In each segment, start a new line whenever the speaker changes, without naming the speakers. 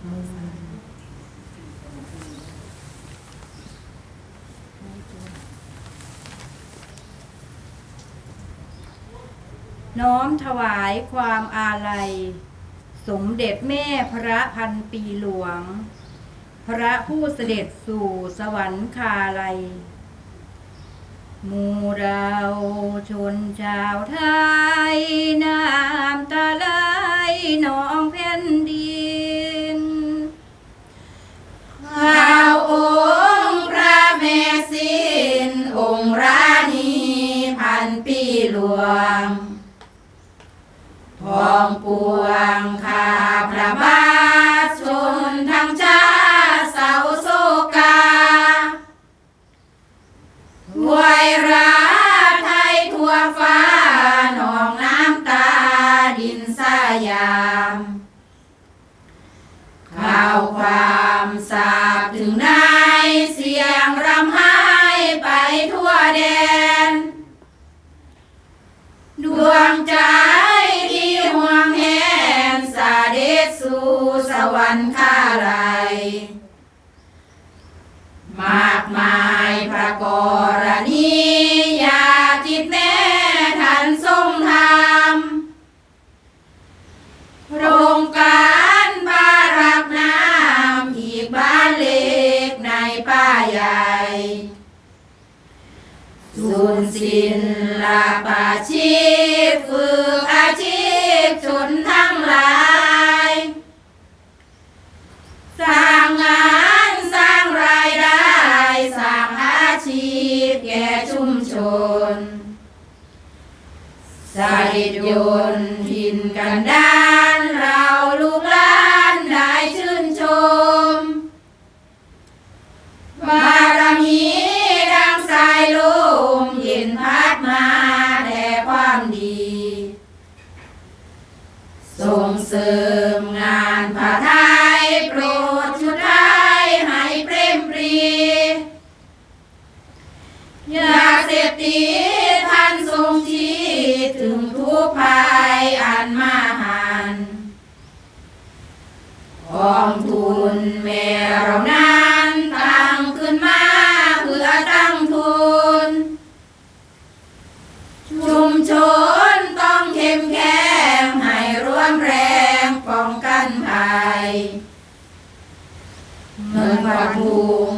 น้อมถวายความอาลัย สมเด็จแม่พระพันปีหลวง พระผู้เสด็จสู่สวรรคาลัยหมู่เราชนชาวไทยน้ำตา
ยาม ข่าวความสาบถึงนายเสียงรำไห้ไปทั่วแดน ดวงใจที่ห่วงแหนสาเดชสู่สวรรค์ข้าลัยมากมายพระกรณี ชุมชนสายยนทินกันดานเราลูกหลานได้ชื่นชม บารมีดังสายลมเย็นพัดมาแต่ความดี ส่งเสริมงานผ้าไภัยอันมหันกองทุนแม่เรานั้นตั้งขึ้นมาเพื่อตั้งทุน ชุมชนต้องเข้มแข็งให้ร่วมแรงป้องกันภัยเงินวัดทุง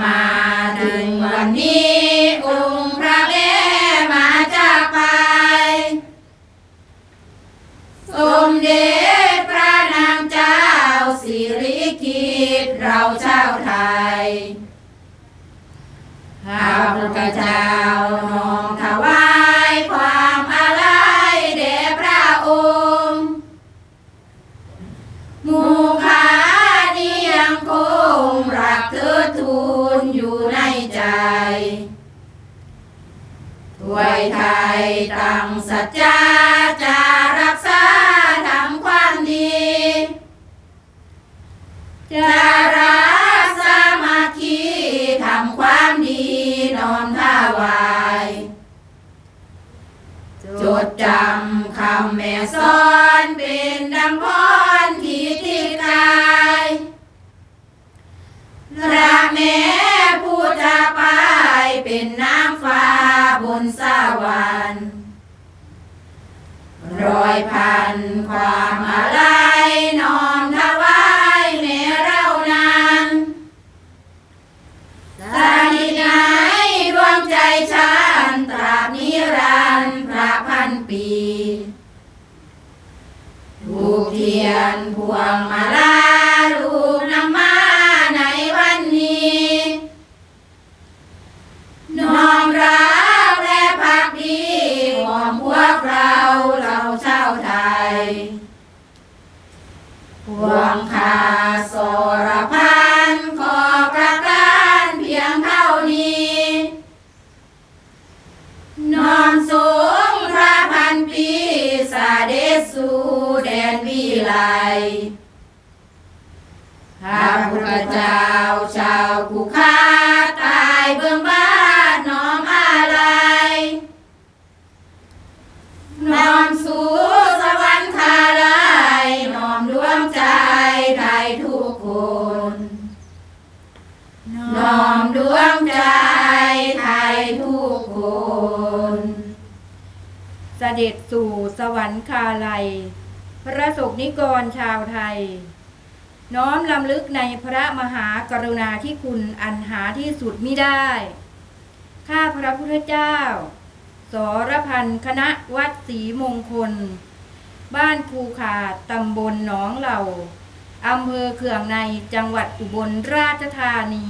มาถึงวันนี้องค์พระแม่มาจากไป สมเด็จพระนางเจ้าสิริกิติ์เราชาวไทย ข้าพระเจ้าน้อ จจาจะรักษาทำความดีจะรักสามัคคีทำความดีน้อมถวายจดจำคำแม่สอนเป็นดังพรที่ที่กายพระแม่ผู้จะไปเป็นน้ำฟ้าบนสวรรค์ อยพันความอะไรนอมถวายเมเรานานสาธิตไหนดวงใจฉันตราบนิรันดร์พระพันปีถูกเทียนพวงมาลา วงคาสรพันขอประการเพียงเท่านี้ นอมสูงพระพันปีสาเดสูแดนวิไลข้าพุทธเจ้าชาวกุค้า ด็จ
สู่สวรรคาลัย พระสกนิกรชาวไทย น้อมลำลึกในพระมหากรุณาธิคุณอันหาที่สุดมิได้ ข้าพระพุทธเจ้า สรพันคณะวัดศรีมงคล บ้านคูขาดตำบลหนองเหล่าอำเภอเขื่องในจังหวัดอุบลราชธานี